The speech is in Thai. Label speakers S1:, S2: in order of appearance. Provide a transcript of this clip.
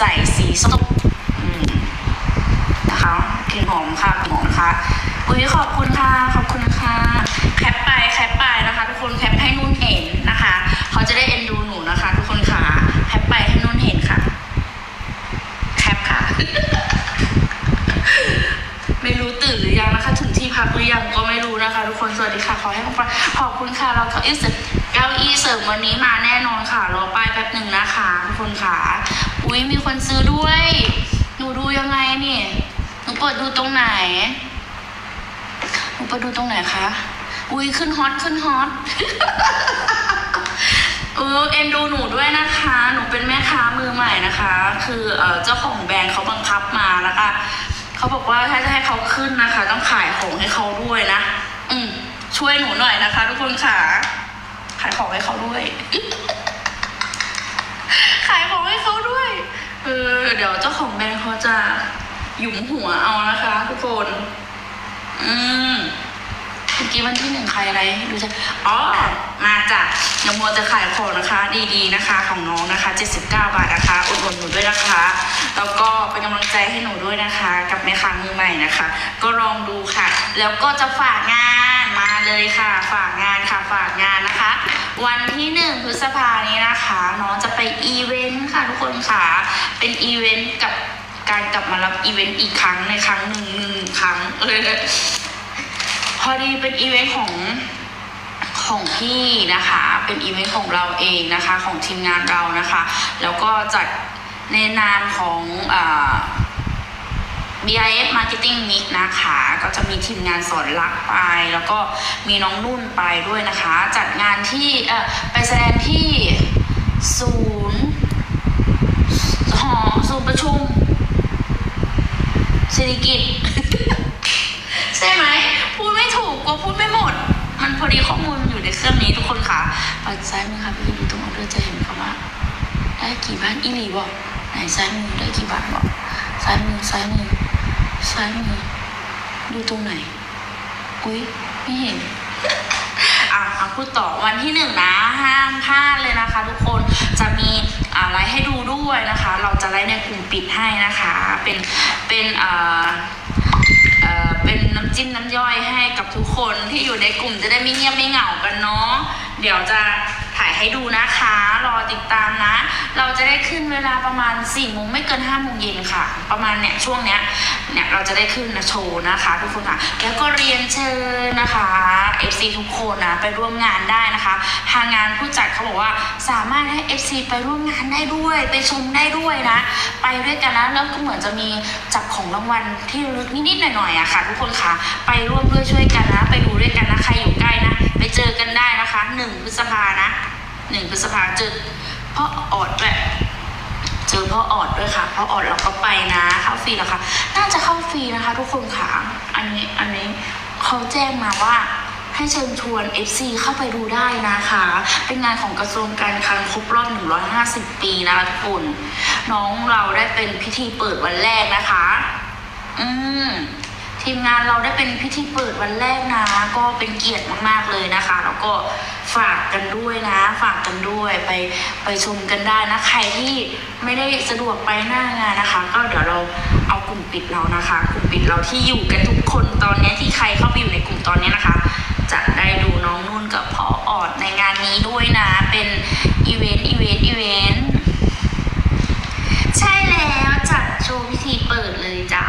S1: ใส่สีส้มนะคะกลิ่นหอมค่ะกลิ่นหอมค่ะอุ้ยขอบคุณค่ะ ขอบคุณค่ะ แคปไปแคปไปนะคะทุกคนแคปให้นุ่นเห็นนะคะ เขาจะได้เอ็นดูหนูนะคะ ทุกคนค่ะแคปไปให้นุ่นเห็นค่ะ แคปค่ะ ไม่รู้ตื่นหรือยังนะคะ ถึงที่พักหรือยังก็ไม่รู้นะคะ ทุกคนสวัสดีค่ะ ขอให้ฟังขอบคุณค่ะเราเก้าอี้เสริมเก้าอี้เสริมวันนี้มาแน่นอนค่ะรอป้ายแป๊บหนึ่งนะคะ ทุกคนค่ะ อุ้ยมีคนซื้อด้วย หนูดูยังไงนี่ หนูเปิดดูตรงไหน หนูเปิดดูตรงไหนคะ อุ้ยขึ้นฮอตขึ้นฮอต เออเอ็นดูหนูด้วยนะคะ หนูเป็นแม่ค้ามือใหม่นะคะ คือเออเจ้าของแบรนด์เขาบังคับมานะคะเขาบอกว่าถ้าจะให้เขาขึ้นนะคะ ต้องขายของให้เขาด้วยนะ อืมช่วยหนูหน่อยนะคะ ทุกคนค่ะ ขายของให้เขาด้วย ขายของให้เขาด้วย เออ เดี๋ยวเจ้าของแบรนด์เขาจะหยุมหัวเอานะคะทุกคน อืมเมื่อกี้วันที่หนึ่งใครอะไรดูจะอ๋อ มาจากยมัวจะขายของนะคะ ดีๆนะคะ ของน้องนะคะ 79 บาทนะคะ อุดหนุนหนูด้วยนะคะ แล้วก็เป็นกำลังใจให้หนูด้วยนะคะ กับแม่ค้ามือใหม่นะคะ ก็ลองดูค่ะ แล้วก็จะฝากงานมาเลยค่ะ ฝากงานค่ะ ฝากงานนะคะ วันที่หนึ่งพฤษภานี้นะคะ น้องจะไปอีเวนต์ค่ะทุกคนค่ะ เป็นอีเวนต์กับการกลับมารับอีเวนต์อีกครั้งในครั้งหนึ่งหนึ่งครั้งเลยพอดีเป็นอีเวนต์ของของพี่นะคะ เป็นอีเวนต์ของเราเองนะคะ ของทีมงานเรานะคะ แล้วก็จัดในนามของอ BIS Marketing Mix นะคะ ก็จะมีทีมงานสอนรักไป แล้วก็มีน้องนุ่นไปด้วยนะคะ จัดงานที่ไปแสดงที่ศูนย์หอศูนย์ประชุมเศรษฐกิจ ใช่ไหมพูดไม่ถูกกลัวพูดไม่หมด มันพอดีข้อมูลมันอยู่ในเครื่องนี้ทุกคนค่ะปัดซ้ายมือค่ะพี่ดูตรงออเดอร์จะเห็นคำว่า ได้กี่บ้านอีหลีบอกไหนซ้ายมือได้กี่บาทบอกซ้ายมือซ้ายมือซ้ายมือดูตรงไหนอุ้ยไม่เห็นอะเอาพูดต่อวันที่หนึ่งนะห้ามพลาดเลยนะคะ ทุกคนจะมีอะไรให้ดู ด้วยนะคะ เราจะไลฟ์ในกลุ่มปิดให้นะคะ เป็นเป็นเอ่อเอ่อเป็นน้ำจิ้มน้ำย่อยให้กับทุกคนที่อยู่ในกลุ่มจะได้ไม่เงียบไม่เหงากันเนาะเดี๋ยวจะ ถ่ายให้ดูนะคะ รอติดตามนะ เราจะได้ขึ้นเวลาประมาณ4ี่โมงไม่เกิน5้าโมงเย็นค่ะ ประมาณเนี่ยช่วงเนี้ยเนี่ยเราจะได้ขึ้นนะโชว์นะคะทุกคนค่ะ แล้วก็เรียนเชิญนะคะ FC ทุกคนนะไปร่วมงานได้นะคะ ทางงานผู้จัดเขาบอกว่าสามารถให้ FC ไปร่วมงานได้ด้วย ไปชมได้ด้วยนะ ไปด้วยกันนะแล้วก็เหมือนจะมีจับของรางวัลที่ลึกนิดๆหน่อยๆอะค่ะ ทุกคนค่ะ ไปร่วมด้วยช่วยกันนะ ไปดูด้วยกันนะใครอยู่ใกล้นะ ไปเจอกันได้นะคะหนึ่งพฤษภานะ หนึ่งพฤษภาเจอพ่อออดด้วยเจอพ่อออดด้วยค่ะพ่อออดเราก็ไปนะเข้าฟรีแล้วค่ะน่าจะเข้าฟรีนะคะ ทุกคนค่ะอันนี้อันนี้เขาแจ้งมาว่าให้เชิญชวน FC เข้าไปดูได้นะคะ เป็นงานของกระทรวงการคลังครบรอบ 150 ปีนะคะทุกคนน้องเราได้เป็นพิธีเปิดวันแรกนะคะ อืม ทีมงานเราได้เป็นพิธีเปิดวันแรกนะ ก็เป็นเกียรติมากๆเลยนะคะ แล้วก็ฝากกันด้วยนะ ฝากกันด้วยไปไปชมกันได้นะ ใครที่ไม่ได้สะดวกไปหน้างานนะคะ ก็เดี๋ยวเราเอากลุ่มปิดเรานะคะ กลุ่มปิดเราที่อยู่กันทุกคนตอนนี้ที่ใครเข้าไปอยู่ในกลุ่มตอนนี้นะคะ จะได้ดูน้องนุ่นกับพ่อออดในงานนี้ด้วยนะ เป็นอีเวนต์อีเวนต์อีเวนต์ใช่แล้วจัดโชว์พิธีเปิดเลยจ้า